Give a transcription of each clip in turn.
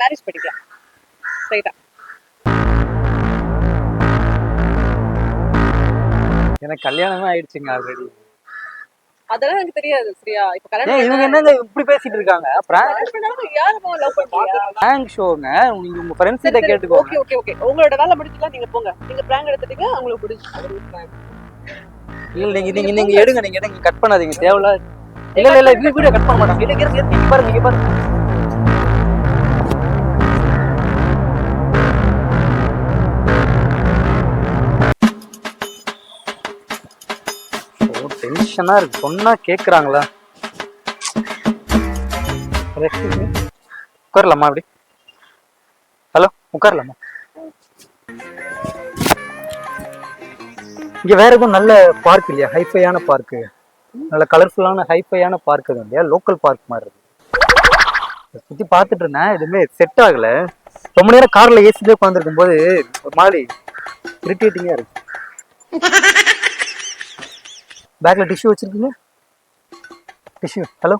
Marriage பண்ணிக்கலாம் ரைட்டா எனக்கு கல்யாணமே ஆயிடுச்சுங்க ஆல்ரெடி அதெல்லாம் எனக்கு தெரியாது சரியா? இப்ப கல்யாணம் இவங்க என்னங்க இப்படி பேசிட்டு இருக்காங்க? பிராங்க் பண்ணாலும் யாருமா லவ் பண்றீங்க? பிராங்க் ஷோங்க நீங்க உங்க ஃப்ரெண்ட்ஸ் கிட்ட கேட்டுக்கோங்க. ஓகே ஓகே ஓகே உங்களோட வேலை முடிச்சுக்கலாம் நீங்க போங்க. நீங்க பிராங்க் எடுத்துட்டீங்க உங்களுக்கு பிடிச்சி இல்ல நீங்க நீங்க நீங்க எடுங்க நீங்க எடுங்க. கட் பண்ணாதீங்க. தேவையில்ல இல்ல இல்ல இல்ல. வீடியோ கட் பண்ண இருங்க இருங்க, இங்க பாருங்க இங்க பாருங்க. டென்ஷனா இருக்கு. சொன்னா கேட்குறாங்களா உட்காரலாமா அப்படி? ஹலோ உட்காரலாமா? இங்க வேற எதுவும் நல்ல பார்க் இல்லையா? ஹைஃபையான பார்க்கு நல்ல கலர்ஃபுல்லான ஹைஃபையான பார்க் எதுவும் இல்லையா? லோக்கல் பார்க் மாதிரி இருக்கு. சுற்றி சுத்தி பார்த்துட்டு இருந்தேன். எதுவுமே செட் ஆகல. ரொம்ப நேரம் கார்ல ஏசிலே உட்காந்துருக்கும் போது ஒரு மாதிரி இரிட்டேட்டிங்காக இருக்கு. பேக்ல டிஷ்யூ வச்சிருக்கீங்க? டிஷ்யூ ஹலோ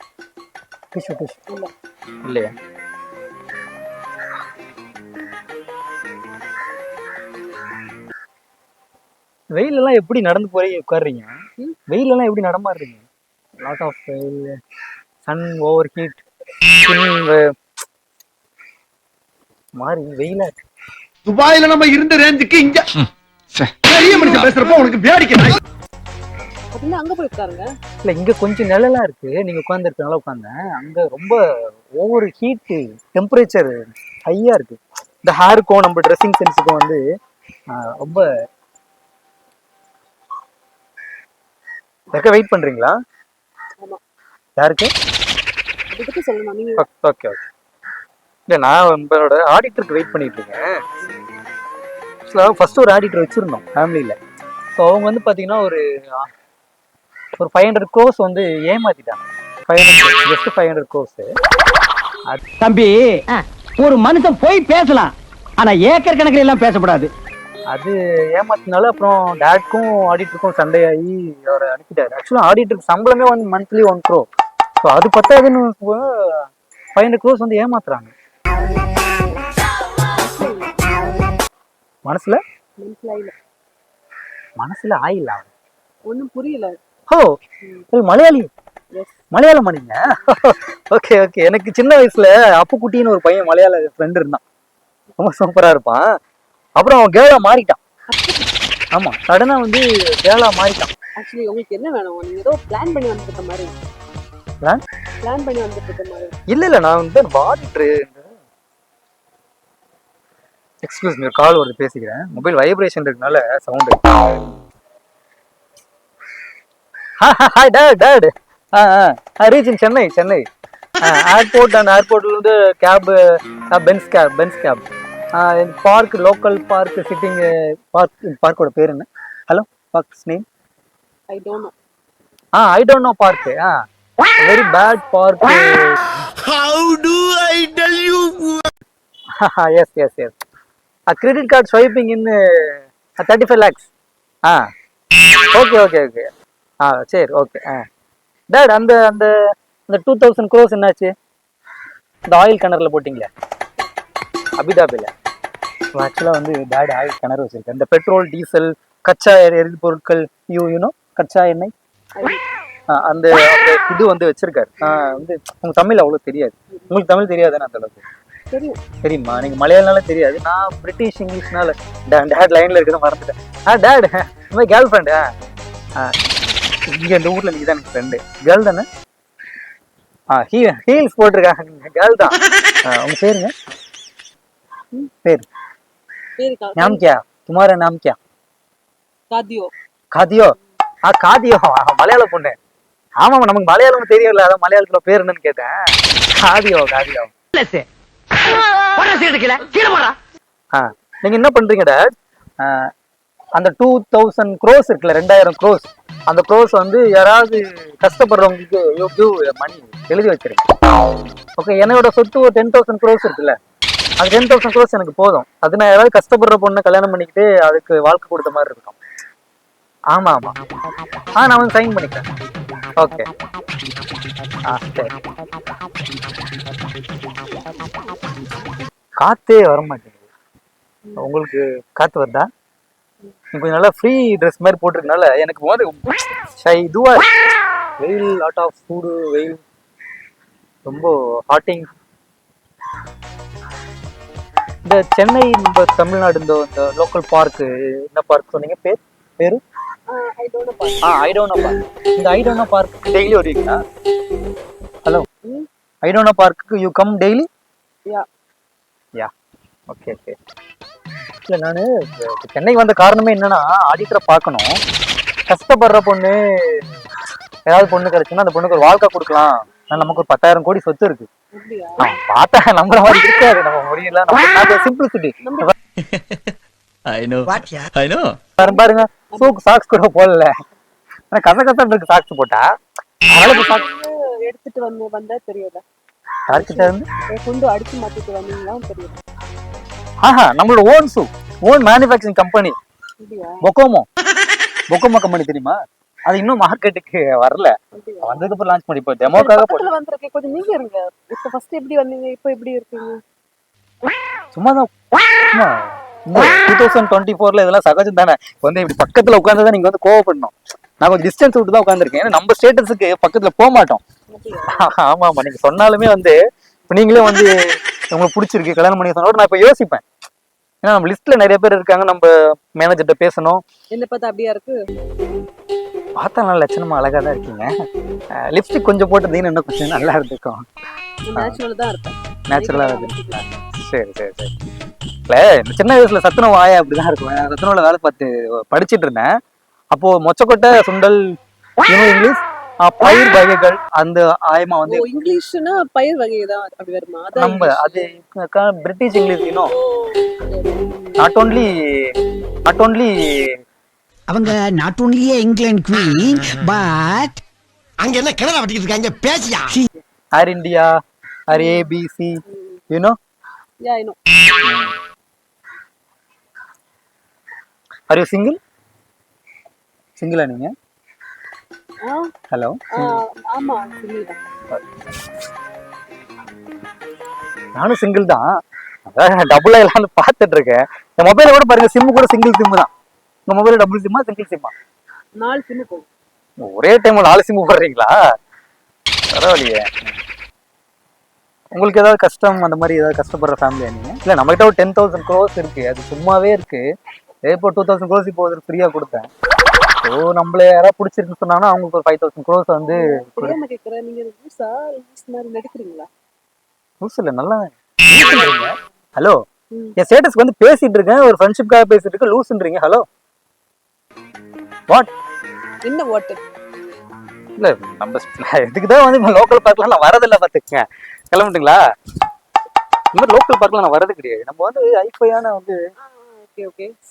டிஷ்யூ டிஷ்யூ இல்ல. இல்லையா. வெயில் எல்லாம் எப்படி நடந்து போய் உட்காருறீங்க? ம்? வெயில் எல்லாம் எப்படி நடமாடுறீங்க? லாட் ஆஃப் வெயில் சன் ஓவர் ஹீட் மாறி வெயிலா இருக்கு. துபாயில நம்ம இருந்த ரேஞ்சுக்கு இங்க பெரிய மனுஷன் பேசுறப்ப உனக்கு வேடிக்கை அப்படின்னா அங்க போய் உட்காருங்க. இல்ல இங்க கொஞ்சம் நிழலா இருக்கு. நீங்க உட்காந்துருக்கனால உட்காந்தேன். அங்க ரொம்ப ஓவர் ஹீட் டெம்பரேச்சர் ஹையா இருக்கு. இந்த ஹேருக்கும் நம்ம ட்ரெஸ்ஸிங் சென்ஸுக்கும் வந்து ரொம்ப யாருக்கா வெயிட் பண்றீங்களா. யாருக்கு? ஓகே ஓகே இல்ல நான் உங்களோட ஆடிட்டருக்கு வெயிட் பண்ணிட்டு இருக்கேன். ஆக்சுவலாக ஃபர்ஸ்ட் ஒரு ஆடிட்டர் வச்சிருந்தோம் ஃபேமிலியில ஸோ அவங்க வந்து பாத்தீங்கன்னா ஒரு ஒரு ஃபைவ் ஹண்ட்ரட் கோர்ஸ் வந்து ஏமாத்திட்டாங்க. Five hundred just five hundred course தம்பி ஒரு மனுஷன் போய் பேசலாம் ஆனா ஏக்கர் கணக்கில் எல்லாம் பேசக்கூடாது அது ஏமாத்தினால அப்புறம் டேட்க்கும் ஆடிட்டருக்கும் சண்டையாகி அவரை அனுப்பிட்டாரு. ஆக்சுவலாக ஆடிட்டருக்கு சம்பளமே வந்து மந்த்லி ஒன் க்ரோ ஸோ அது பத்தாதுன்னு ஃபைவ் ஹண்ட்ரட் க்ரோஸ் வந்து ஏமாத்துறாங்க. மனசுல? மனசுல மனசுல ஆயில்ல ஒண்ணும் புரியல. ஓ மலையாளி. Yes. மலையாளம் நீங்க ஓகே ஓகே எனக்கு சின்ன வயசுல அப்புக்குட்டின்னு ஒரு பையன் மலையாள ஃப்ரெண்ட் இருந்தான். ரொம்ப சூப்பரா இருப்பான். அப்புறம் அவன் கேளா மாறிட்டான். ஆமா சடனா வந்து கேளா மாறிட்டான். ஆக்சுவலி உங்களுக்கு என்ன வேணும்? நீங்க ஏதோ பிளான் பண்ணி வந்துட்டு இருக்க மாதிரி. Plan? பிளான் பண்ணி வந்துட்டு இருக்க மாதிரி. இல்ல இல்ல. நான் வந்து வாடிட்டு எக்ஸ்கியூஸ் மீ கால் வருது பேசிக்கிறேன். மொபைல் வைப்ரேஷன் இருக்கனால sound hi date date reach in Chennai Chennai airport and ஏர்போர்ட்ல இருந்து cab Benz cab Benz cab park local park sitting park பார்க்கோட பேர் என்ன hello parks name I don't know ah I don't know park ah very bad park How do I tell you? yes, yes, yes. A credit card swiping in uh, 35 lakhs. Ah. Okay, okay, okay. ஆ சரி okay ஆ. Date அந்த அந்த அந்த two thousand cross என்னாச்சு? இந்த oil கிணறுல போட்டிங்களே? அபிதாபில. ஆக்சுவலாக வந்து date oil கிணறு வச்சிருக்கேன் இந்த பெட்ரோல் டீசல் கச்சா எரி- எரிபொருட்கள் யூ யூனோ கச்சா எண்ணெய். ஆ, அந்த இது வந்து வச்சிருக்காரு. ஆ, வந்து உங்க தமிழ் அவ்வளோ தெரியாது. உங்களுக்கு தமிழ் தெரியாதுன்னு அந்த அளவுக்கு? தெரியும். தெரியுமா? நீங்க மலையாளம்னால தெரியாது. நான் பிரிட்டிஷ் இங்கிலீஷ்னால டேட் லைன்ல இருக்கிறத மறந்துட்டேன். ஆ டேட் மை கேர்ள் ஃப்ரெண்ட் இங்க இந்த ஊர்ல நீங்க தான் எனக்கு ஃப்ரெண்டு கேர்ள் தானே? ஆ ஹீ ஹீல்ஸ் போட்டிருக்காங்க. கேர்ள் தான். உங்க பேருங்க? பேர். துமாரா நாம் கியா காதியோ? காதியோ? ஆ காதியோ. ஆ, மலையாள பொண்ணு. ஆமாமா நமக்கு மலையாளம் தெரியல அதான் மலையாளத்துல பேர் என்னன்னு கேட்டேன். காதியோ காதியோ. ஆ நீங்க என்ன பண்றீங்க டேட் அந்த டூ தௌசண்ட் க்ரோஸ் இருக்குல்ல ரெண்டாயிரம் க்ரோஸ் அந்த க்ளோஸ் வந்து யாராவது கஷ்டப்படுறவங்களுக்கு யூ கிவ் மணி எழுதி வச்சிருங்க. ஓகே என்னோட சொத்து ஒரு டென் தௌசண்ட் க்ரோஸ் இருக்குல்ல. அது டென் தௌசண்ட் க்ரோஸ் எனக்கு போதும். அது நான் யாராவது கஷ்டப்படுற பொண்ணை கல்யாணம் பண்ணிக்கிட்டு அதுக்கு வாழ்க்கை கொடுத்த மாதிரி இருக்கும். ஆமா ஆமா. ஆ நான் வந்து சைன் பண்ணிக்கிறேன். ஓகே ஆ சரி. காத்தே வர மாட்டேங்குது உங்களுக்கு காத்து வருதா? கொஞ்சம் நல்லா ஃப்ரீ ட்ரெஸ் மாதிரி போட்டிருக்கனால எனக்கு ஷை இதுவா. வெயில் லாட் ஆஃப் சூடு வெயில். ரொம்ப ஹாட்டிங் இந்த சென்னை நம்ம தமிழ்நாடு இந்த இந்த லோக்கல் பார்க்கு என்ன பார்க் சொன்னீங்க? பேர்? பேரு? ஆ ஐடோனா பார்க் இந்த ஐடோனா பார்க் டெய்லி வருவீங்களா? ஹலோ ஐடோனா park you come daily yeah yeah okay okay இல்லை நான் சென்னைக்கு வந்த காரணமே என்னன்னா ஆடிட்டரை பார்க்கணும். கஷ்டப்படுற பொண்ணு ஏதாவது பொண்ணு கிடைச்சுன்னா அந்த பொண்ணுக்கு ஒரு வாழ்க்கை கொடுக்கலாம். நமக்கு ஒரு பத்தாயிரம் கோடி சொத்து இருக்கு. பார்த்தா நம்மள மாதிரி இருக்காது. நம்ம முடியல. நம்ம சிம்பிளிசிட்டி. பாருங்க. சூக்கு சாக்ஸ் கூட போடல. ஆனா கச கசப்பு இருக்கு சாக்ஸ் போட்டா. அதனால சாக்ஸ் வந்து எடுத்துட்டு வந்து வந்தா தெரியல யார்கிட்ட இருந்து? குண்டு அடிச்சு மாத்திட்டு வந்தீங்களா தெரியல ஆஹா நம்மளோட own shoe own manufacturing company பொக்கோமோ பொக்கோமோ கம்பெனி தெரியுமா? அது இன்னும் மார்க்கெட்டுக்கு வரல. வந்ததுக்கு அப்புறம் லான்ச் பண்ணி இப்போ டெமோக்காக போட்டு வந்திருக்கேன். கொஞ்சம் நீங்க இருங்க. இப்ப ஃபர்ஸ்ட் எப்படி வந்தீங்க? இப்ப எப்படி இருக்கீங்க? சும்மா தான் சும்மா டூ தௌசண்ட் டுவெண்ட்டி ஃபோர்ல இதெல்லாம் சகஜம் தானே. வந்து இப்படி பக்கத்துல உட்காந்து நீங்க வந்து கோவப்படணும். நான் கொஞ்சம் டிஸ்டன்ஸ் விட்டு தான் உட்காந்துருக்கேன் ஏன்னா நம்ம ஸ்டேட்டஸுக்கு பக்கத்துல போக மாட்டோம் ஆமா ஆமா நீங்க சொன்னாலுமே வந்து இப்ப நீங்களே வந்து உங்களுக்கு பிடிச்சிருக்கு கல்யாணம் பண்ணி சொன்னா நான் இப்ப யோசிப்பேன். ஏன்னா நம்ம லிஸ்ட்ல நிறைய பேர் இருக்காங்க நம்ம மேனேஜர்கிட்ட பேசணும். என்ன பார்த்தா அப்படியா இருக்கு? பார்த்தா நல்ல லட்சணமா அழகா தான் இருக்கீங்க. லிப்ஸ்டிக் கொஞ்சம் போட்டிருந்தீங்கன்னா இன்னும் கொஞ்சம் நல்லா இருந்திருக்கும் நேச்சுரல் தான் இருப்பேன் நேச்சுரலா இருக்கு. சரி சரி சரி. இல்ல சின்ன வயசுல சத்துணவு வாய அப்படிதான் இருக்கும். நான் சத்துணவுல வேலை பார்த்து படிச்சிட்டு இருந்தேன். அப்போ மொச்சக்கொட்டை சுண்டல் இங்கிலீஷ் பயிர் வகைகள் அந்த ஆயமா வந்து இங்கிலீஷ்னா பயிர் வகை தான் அப்படி வருமா? நம்ம அது பிரிட்டிஷ் இங்கிலீஷ் இன்னும் நாட் ஓன்லி நாட் ஓன்லி அவங்க நாட் ஒன்லியே இங்கிலாந்து குவீன் பட் அங்க என்ன கிணறு வட்டிக்கிட்டு இருக்காங்க? பேசியா? Are India are ABC you know yeah I know are you single சிங்கிளா நீங்க? ஹலோ. ஆமா நானும் சிங்கிள் தான் டபுள் ஆகலாம்னு பார்த்துட்டு இருக்கேன் இந்த மொபைல கூட பாருங்க சிம்மு கூட சிங்கிள் சிம்மு தான். உங்க மொபைல் டபுள் சிம்மா சிங்கிள் சிம்மா நாலு சிம்மு ஒரே டைம்ல நாலு சிம்மு போடுறீங்களா? பரவாயில்லையே. உங்களுக்கு ஏதாவது கஷ்டம் அந்த மாதிரி ஏதாவது கஷ்டப்படுற ஃபேமிலியா நீங்க? இல்ல நம்மகிட்ட ஒரு டென் தௌசண்ட் க்ரோஸ் இருக்கு. அது சும்மாவே இருக்கு. இப்போ டூ தௌசண்ட் க்ரோஸ் இப்போ ஃப்ரீயா கொடுத்தேன். ஸோ நம்மள யாராவது பிடிச்சிருக்குன்னு சொன்னாங்கன்னா அவங்களுக்கு ஒரு ஃபைவ் தௌசண்ட் க்ரோஸ் வந்து தெரியாம கேக்குறேன் நீங்க லூஸ் மாதிரி நடிக்கிறீங்களா? லூஸ் இல்ல நல்லா ஹலோ. என் ஸ்டேட்டஸ்க்கு வந்து பேசிட்டு இருக்கேன். ஒரு ஃப்ரெண்ட்ஷிப்காக பேசிட்டு இருக்கேன் லூஸ்ன்றீங்க ஹலோ வாட் என்ன வாட்டு இல்ல நம்ம இதுக்கு தான் வந்து லோக்கல் பார்க்லாம் நான் வரதில்ல பாத்துக்கங்க கிளம்பிட்டுங்களா? இந்த மாதிரி லோக்கல் பார்க்லாம் நான் வரது கிடையாது. நம்ம வந்து ஐஃபையான வந்து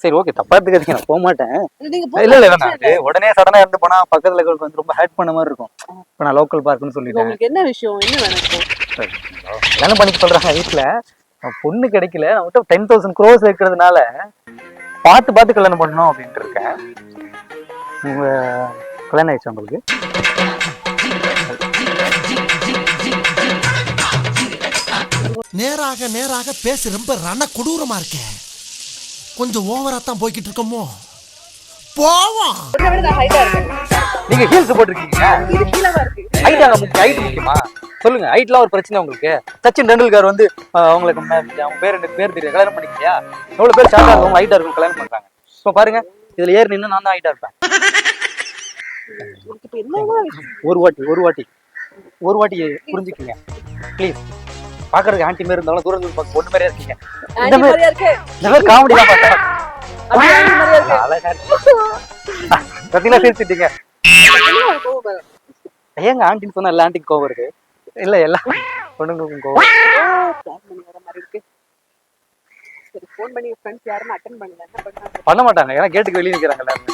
சரி ஓகே தப்பா எடுத்துக்காதீங்க. நான் போக மாட்டேன். இல்ல இல்ல நான் அது உடனே சடனா இருந்து போனா பக்கத்துல இருக்கிறவங்களுக்கு வந்து ரொம்ப ஹேட் பண்ண மாதிரி இருக்கும். இப்ப நான் லோக்கல் பார்க்னு சொல்லிட்டேன். உங்களுக்கு என்ன விஷயம்? என்ன வேணும் கல்யாணம் பண்ணிக்க சொல்றாங்க வீட்டுல பொண்ணு கிடைக்கல. நம்மகிட்ட டென் தௌசண்ட் க்ரோஸ் இருக்கிறதுனால பார்த்து பார்த்து கல்யாணம் பண்ணணும் அப்படின்ட்டு இருக்கேன். உங்க கல்யாணம் ஆயிடுச்சு உங்களுக்கு? நேராக நேராக பேசி ரொம்ப ரண கொடூரமா இருக்க. கொஞ்சம் ஓவரா தான் போய்கிட்டு இருக்கோமோ? போவோம். நீங்க ஹீல்ஸ் போட்டிருக்கீங்க. இது கீழே தான் இருக்கு. ஹைட் அங்க முக்கியம் ஹைட் முக்கியமா? சொல்லுங்க ஹைட்லாம் ஒரு பிரச்சனை உங்களுக்கு. சச்சின் டெண்டுல்கர் வந்து அவங்களுக்கு அவங்க பேர் எனக்கு பேர் தெரியும் கல்யாணம் பண்ணிக்கலையா? எவ்வளவு பேர் ஷார்ட்டா இருக்கும் ஹைட்டா இருக்கும் கல்யாணம் பண்றாங்க. இப்போ பாருங்க இதுல ஏறி நின்று நான் தான் ஹைட்டா இருப்பேன். ஒரு வாட்டி ஒரு வாட்டி. ஒரு வாட்டி புரிஞ்சுக்கங்க. ப்ளீஸ் பாக்குறதுக்கு ஆண்டி மாதிரி இருந்தாலும் தூரம் தூரம் பொண்ணு மாதிரியா இருக்கீங்க இந்த மாதிரி இந்த மாதிரி காமெடி தான் பார்த்தேன் அழகா இருக்கு சிரிச்சிட்டீங்க? ஏங்க ஆண்டின்னு சொன்னா எல்லா ஆண்டிக்கு கோவம் இருக்கு இல்ல எல்லா பொண்ணுங்களுக்கும் கோவம் பண்ணி மாட்டாங்க ஏன்னா கேட்டுக்கு வெளியே நிக்கிறாங்க எல்லாருமே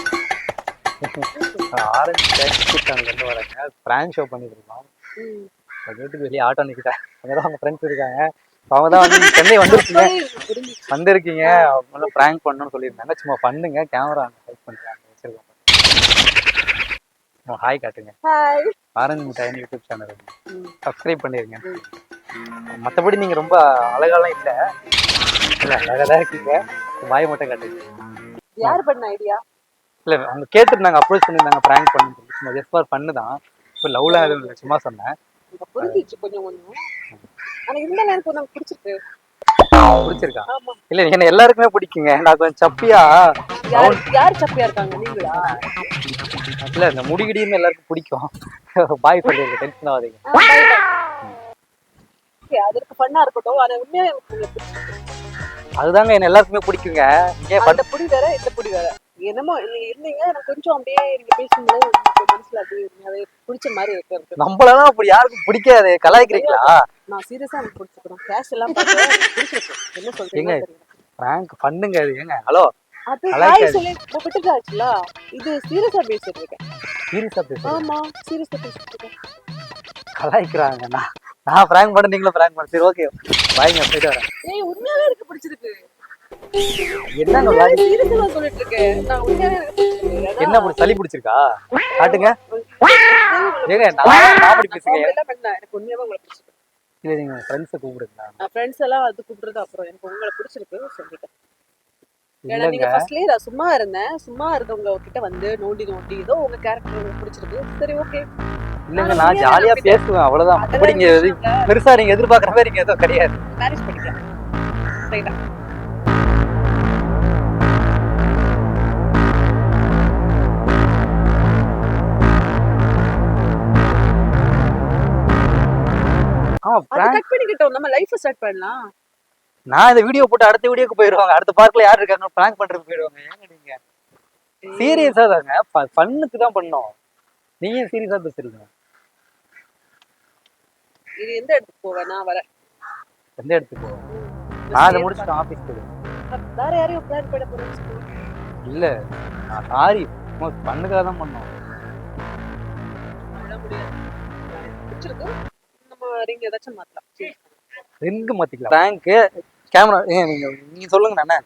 ஆரஞ்சு வராங்க பிராங்க் ஷோ பண்ணிட்டு இருக்கோம் கேட்டுக்கு வெளியே ஆட்டோ நிக்கிட்டாங்க அங்கதான் அவங்க ஃப்ரெண்ட்ஸ் இருக்காங்க. அவங்க தான் வந்து சென்னை வந்திருக்கீங்க. வந்திருக்கீங்க. அவங்க பிராங்க் பண்ணணும்னு சொல்லியிருந்தாங்க சும்மா பண்ணுங்க கேமரா ஹெல்ப் பண்றாங்க வச்சிருக்கோம். ஹாய் காட்டுங்க. ஹாய் ஆரஞ்சு மிட்டாயின் யூடியூப் சேனல் சப்ஸ்கிரைப் பண்ணிருங்க. மற்றபடி நீங்க ரொம்ப அழகாலாம் இல்லை. இல்லை அழகாக தான் இருக்கீங்க. பாய் மட்டும் காட்டுங்க. யார் பண்ண ஐடியா இல்லை அவங்க கேட்டுருந்தாங்க அப்ரோச் பண்ணியிருந்தாங்க ப்ராங்க் பண்ணு சும்மா ஜஸ்ட் ஃபார் பண்ணு தான். இப்போ லவ்லாம் எதுவும் இல்லை. சும்மா சொன்னேன். புரிஞ்சிச்சு கொஞ்சம் கொஞ்சம். ஆனா இருந்தாலும் எனக்கு கொஞ்சம் பிடிச்சிருக்கு. பிடிச்சிருக்கா? இல்லை என்ன எல்லாருக்குமே பிடிக்குங்க. நான் கொஞ்சம் சப்பியா யார் யார் சப்பியா இருக்காங்க? நீங்களா? இல்லை இந்த முடிகிடின்னு எல்லாருக்கும் பிடிக்கும். பாய் சொல்லியிருக்கேன் டென்ஷன் ஆகாதீங்க. அதற்கு பண்ணா இருக்கட்டும். ஆனா உண்மையா எனக்கு அதுதாங்க என்ன எல்லாருக்குமே பிடிக்குங்க. ஏன் அந்த புடி வேற இந்த புடி வேற. என்னமோ நீங்க இருந்தீங்க எனக்கு கொஞ்சம் அப்படியே நீங்க பேசும்போது மனசுல அப்படியே பிடிச்ச மாதிரி இருக்கு. நம்மளெல்லாம் அப்படி யாருக்கும் பிடிக்காது? கலாய்க்கிறீங்களா? நான் சீரியஸா எனக்கு பிடிச்சிருக்கணும். கேஷ் எல்லாம் என்ன சொல்றீங்க பிராங்க் பண்ணுங்க அது ஏங்க. ஹலோ அது. ஹாய் சொல்லி விட்டுட்டாச்சுல. இது சீரியஸா பேசிட்டு இருக்கேன் சீரியஸா பேசுறேன் ஆமா சீரியஸா பேசிட்டு இருக்கேன் கலாய்க்கிறாங்க நான் நான் பிராங்க் பண்ண நீங்களும் பிராங்க் பண்ண. சரி ஓகே பாய்ங்க போயிட்டு வரேன். ஏய் உண்மையாவே எனக்கு பிடிச்சிருக்கு. தான் சொல்லிட்டு இருக்கேன் என்ன சளி பிடிச்சிருக்கா? காட்டுங்க. ஏங்க நான் காமெடி பேசுங்க. எனக்கு உண்மையாவே உங்களை பிடிச்சிருக்கு. இல்ல நீங்க ஃப்ரெண்ட்ஸை ஃப்ரெண்ட்ஸ் எல்லாம் அது கூப்பிடுறது அப்புறம் எனக்கு உங்களை பிடிச்சிருக்கு சொல்லிட்டேன். ஏன்னா நீங்க ஃபர்ஸ்ட்லயே நான் சும்மா இருந்தேன். சும்மா இருக்கவங்க கிட்ட வந்து நோண்டி நோண்டி ஏதோ உங்க கேரக்டர் உங்களுக்கு பிடிச்சிருக்கு. சரி ஓகே இல்லைங்க நான் ஜாலியா பேசுவேன். அவ்வளவுதான். அப்படி நீங்க பெருசா நீங்க எதிர்பார்க்குற மாதிரி நீங்க எதுவும் கிடையாது. மேரேஜ் பண்ணிக்கலாம். ரைட்டா கட் பண்ணிக்கிட்டோம். நம்ம லைஃப் ஸ்டார்ட் பண்ணலாம். நான் இந்த வீடியோ போட்டு அடுத்த வீடியோக்கு போயிருவாங்க. அடுத்த பார்க்ல யார் இருக்காங்க? பிராங்க் பண்றதுக்கு போயிடுவாங்க ஏங்க நீங்க? சீரியஸா தாங்க. ஃபன்னுக்கு தான் பண்ணோம். நீங்க சீரியஸா பேசுறீங்க. இது எந்த இடத்துக்கு போவேன் நான் வரேன். எந்த இடத்துக்கு போவோம் நான் அதை முடிச்சுட்டு ஆஃபீஸ் போயிடுவேன். வேற யாரையும் பிளான் பண்ண சொல்லுங்க. இல்ல. நான் சாரி பண்ணுக்காக தான் பண்ணோம். முடியாது. பிடிச்சிருக்கு ரிங் ஏதாச்சும் மாத்தலாம். ரெண்டு மாத்திக்கலாம். பிராங்க் கேமரா ஏங்க நீங்க நீங்க சொல்லுங்க. நானே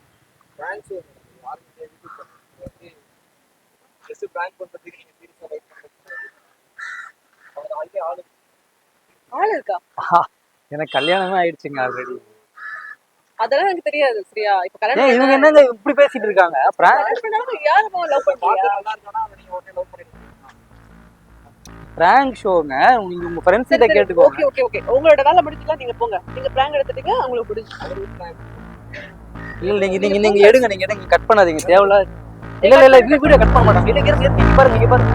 ஆள். இருக்கா? எனக்கு கல்யாணமே ஆயிடுச்சுங்க ஆல்ரெடி அதெல்லாம் எனக்கு தெரியாது சரியா? இப்ப ஏன் கல்யாணம் இவங்க என்னங்க இப்படி பேசிட்டு இருக்காங்க? பிராங்க் யாரும் லவ் பிராங்க் ஷோங்க நீங்க உங்க ஃப்ரெண்ட்ஸ் கிட்ட கேட்டுக்கோங்க. ஓகே ஓகே ஓகே உங்களோட வேலை முடிச்சுலாம் நீங்க போங்க. நீங்க பிராங்க் எடுத்துட்டீங்க உங்களுக்கு பிடிச்சி இல்ல நீங்க நீங்க நீங்க எடுங்க நீங்க எடுங்க. கட் பண்ணாதீங்க. தேவையில்ல இல்ல இல்ல வீடியோ கட் பண்ண மாட்டாங்க. இல்ல இங்க பாருங்க இங்க பாருங்க.